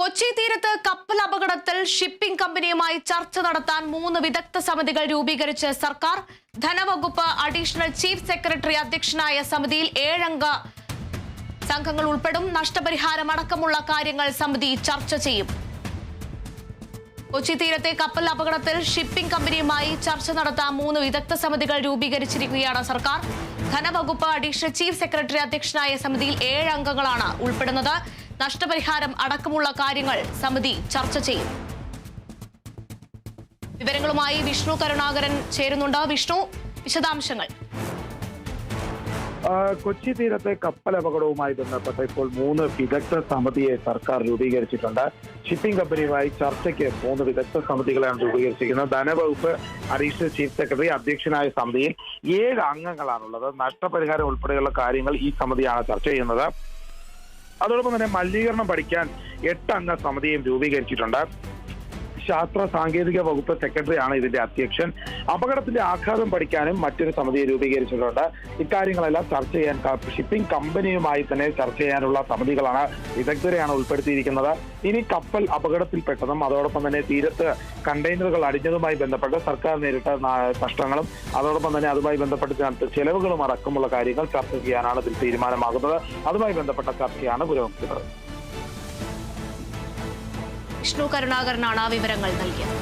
കൊച്ചി തീരത്ത് കപ്പൽ അപകടത്തിൽ ഷിപ്പിംഗ് കമ്പനിയുമായി ചർച്ച നടത്താൻ മൂന്ന് വിദഗ്ധ സമിതികൾ രൂപീകരിച്ച് സർക്കാർ ധനവകുപ്പ് അഡീഷണൽ ചീഫ് സെക്രട്ടറി അധ്യക്ഷനായ സമിതിയിൽ ഏഴംഗ സംഘങ്ങൾ ഉൾപ്പെടും. നഷ്ടപരിഹാരം അടക്കമുള്ള കാര്യങ്ങൾ സമിതി ചർച്ച ചെയ്യും. കൊച്ചി തീരത്തെ കപ്പൽ അപകടത്തിൽ ഷിപ്പിംഗ് കമ്പനിയുമായി ചർച്ച നടത്താൻ മൂന്ന് വിദഗ്ധ സമിതികൾ രൂപീകരിച്ചിരിക്കുകയാണ് സർക്കാർ. ധനവകുപ്പ് അഡീഷണൽ ചീഫ് സെക്രട്ടറി അധ്യക്ഷനായ സമിതിയിൽ ഏഴ് അംഗങ്ങളാണ് ഉൾപ്പെടുന്നത്. നഷ്ടപരിഹാരം അടക്കമുള്ള കാര്യങ്ങൾ സമിതി ചർച്ച ചെയ്യും. വിവരങ്ങളുമായി വിഷ്ണു കരുണാകരൻ ചേരുന്നുണ്ട്. വിഷ്ണു വിശദാംശങ്ങൾ. കൊച്ചി തീരത്തെ കപ്പൽ അപകടവുമായി ബന്ധപ്പെട്ട് ഇപ്പോൾ മൂന്ന് വിദഗ്ധ സമിതിയെ സർക്കാർ രൂപീകരിച്ചിട്ടുണ്ട്. ഷിപ്പിംഗ് കമ്പനിയുമായി ചർച്ചയ്ക്ക് മൂന്ന് വിദഗ്ധ സമിതികളെയാണ് രൂപീകരിച്ചിരിക്കുന്നത്. ധനവകുപ്പ് അഡീഷണൽ ചീഫ് സെക്രട്ടറി അധ്യക്ഷനായ സമിതിയിൽ ഏഴ് അംഗങ്ങളാണുള്ളത്. നഷ്ടപരിഹാരം ഉൾപ്പെടെയുള്ള കാര്യങ്ങൾ ഈ സമിതിയാണ് ചർച്ച ചെയ്യുന്നത്. അതോടൊപ്പം തന്നെ മലിനീകരണം പഠിക്കാൻ എട്ടംഗ സമിതിയും രൂപീകരിച്ചിട്ടുണ്ട്. ശാസ്ത്ര സാങ്കേതിക വകുപ്പ് സെക്രട്ടറിയാണ് ഇതിന്റെ അധ്യക്ഷൻ. അപകടത്തിന്റെ ആഘാതം പഠിക്കാനും മറ്റൊരു സമിതിയെ രൂപീകരിച്ചിട്ടുണ്ട്. ഇക്കാര്യങ്ങളെല്ലാം ചർച്ച ചെയ്യാൻ ഷിപ്പിംഗ് കമ്പനിയുമായി തന്നെ ചർച്ച ചെയ്യാനുള്ള സമിതികളാണ് വിദഗ്ധരെയാണ് ഉൾപ്പെടുത്തിയിരിക്കുന്നത്. ഇനി കപ്പൽ അപകടത്തിൽപ്പെട്ടതും അതോടൊപ്പം തന്നെ തീരത്ത് കണ്ടെയ്നറുകൾ അടിഞ്ഞതുമായി ബന്ധപ്പെട്ട് സർക്കാർ നേരിട്ട നഷ്ടങ്ങളും അതോടൊപ്പം തന്നെ അതുമായി ബന്ധപ്പെട്ട് ചെലവുകളും അടക്കമുള്ള കാര്യങ്ങൾ ചർച്ച ചെയ്യാനാണ് ഇതിൽ തീരുമാനമാകുന്നത്. അതുമായി ബന്ധപ്പെട്ട ചർച്ചയാണ് പുരോഗമിക്കുന്നത്. വിഷ്ണു കരുണാകരനാണ് വിവരങ്ങൾ നൽകിയത്.